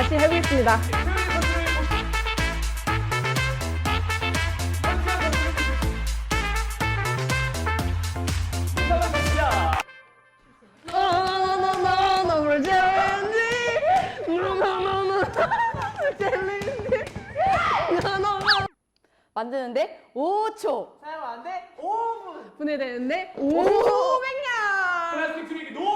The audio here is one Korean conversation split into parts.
같이 해보겠습니다. 만드는데 5초. 사용하는데 5분. 분해되는데 500년 플라스틱 트릭 높은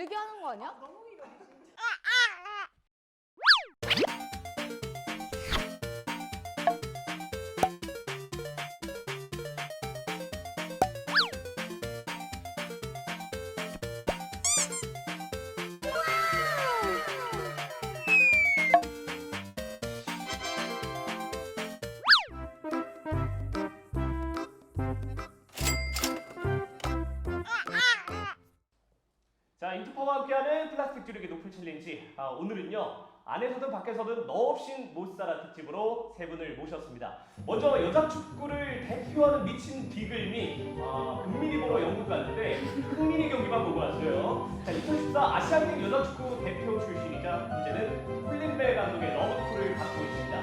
길게 하는 거 아니야? 자, 인투퍼와 함께하는 플라스틱 주르기 높은 챌린지. 아, 오늘은요. 안에서든 밖에서든 너 없인 못 살아 특집으로 세 분을 모셨습니다. 먼저 여자 축구를 대표하는 미친 비글미 아, 금민이 보러 영국 갔는데 흥민이 경기만 보고 왔어요. 자, 2014 아시안게임 여자 축구 대표 출신이자 이제는 홀린벨 감독의 러브콜을 받고 있습니다.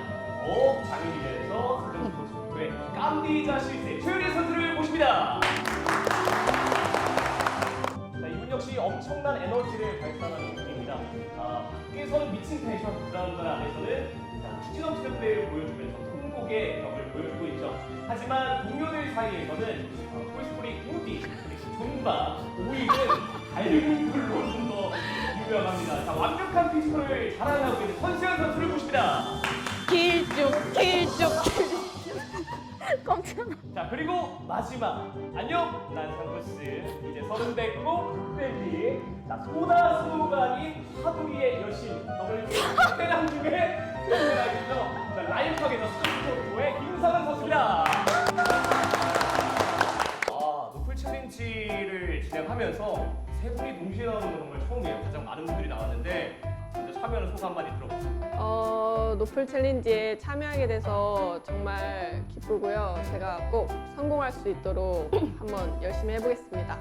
어 장인이면서 세종 스포츠국의 깜디자 실세 최유리 1층 펜션 브라운관 안에서는 푹신한 트램페이를 보여주면서 통곡의 벽을 보여주고 있죠. 하지만 동료들 사이에서는 어, 토이스토리 우디, 존바, 오이은 달리공들로 좀 더 유명합니다. 자, 완벽한 피지컬을 자랑하고 있는 선수현 선수를 모십니다. 길쭉, 길쭉, 길쭉. 깜짝 자, 그리고 마지막. 안녕, 난 상구스. 이제 서른 됐고, 흑백이. 자, 소다 소강이 진행하면서 세 분이 동시에 나오는 건 정말 처음이에요 가장 많은 분들이 나왔는데 먼저 참여하는 소감 많이 들어보세요 어, 노플 챌린지에 참여하게 돼서 정말 기쁘고요. 제가 꼭 성공할 수 있도록 한번 열심히 해보겠습니다.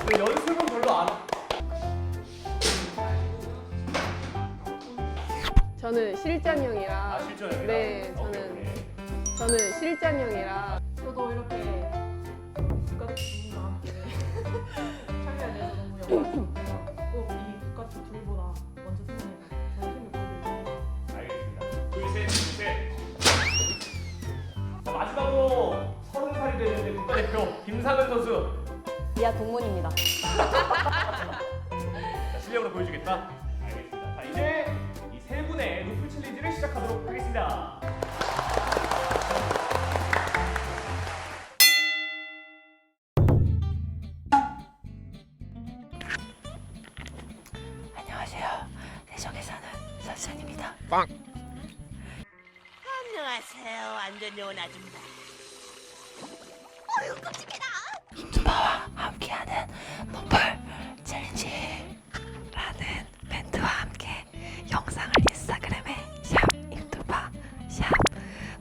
근데 연습은 별로 안 저는 실전형이라. 아, 실전형이라? 네, 오케이, 저는 오케이. 저는 실전형이라. 김상은 선수. 이하 동문입니다. 자, 실력으로 보여주겠다. 알겠습니다. 자, 이제 이 세 분의 루프 챌린지를 시작하도록 하겠습니다. 안녕하세요. 대전에 사는 선생입니다. 안녕하세요. 완전 요원 아줌마. 인투 바와 함께하는 노플 챌린지라는 밴드와 함께 영상을 인스타그램에 샵 인투바 샵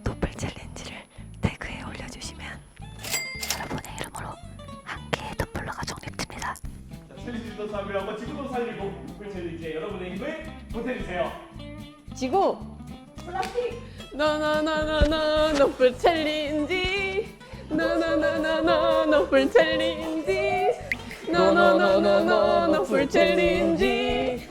노플 챌린지를 태그에 올려주시면 여러분의 이름으로 한 개의 덤블러가 적립됩니다. 자, 챌린지도. 한번 지구도 살리고 루프 챌린지에 여러분의 힘을 보태주세요. 지구. 플라스틱. 나나나나나 노플 챌린지. 나나나나나 노플 챌린지. 나나나나나 노플 챌린지.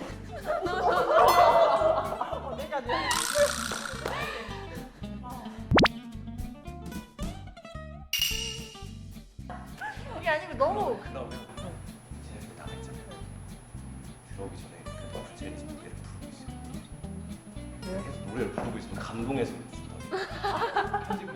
이게 아니면 너무 그러면 제가 나갔잖아요. 들어오기 전에 그 루프 챌린지 노래를 부르고 있어요. 계속 노래를 부르고 있으면 감동해서 편집을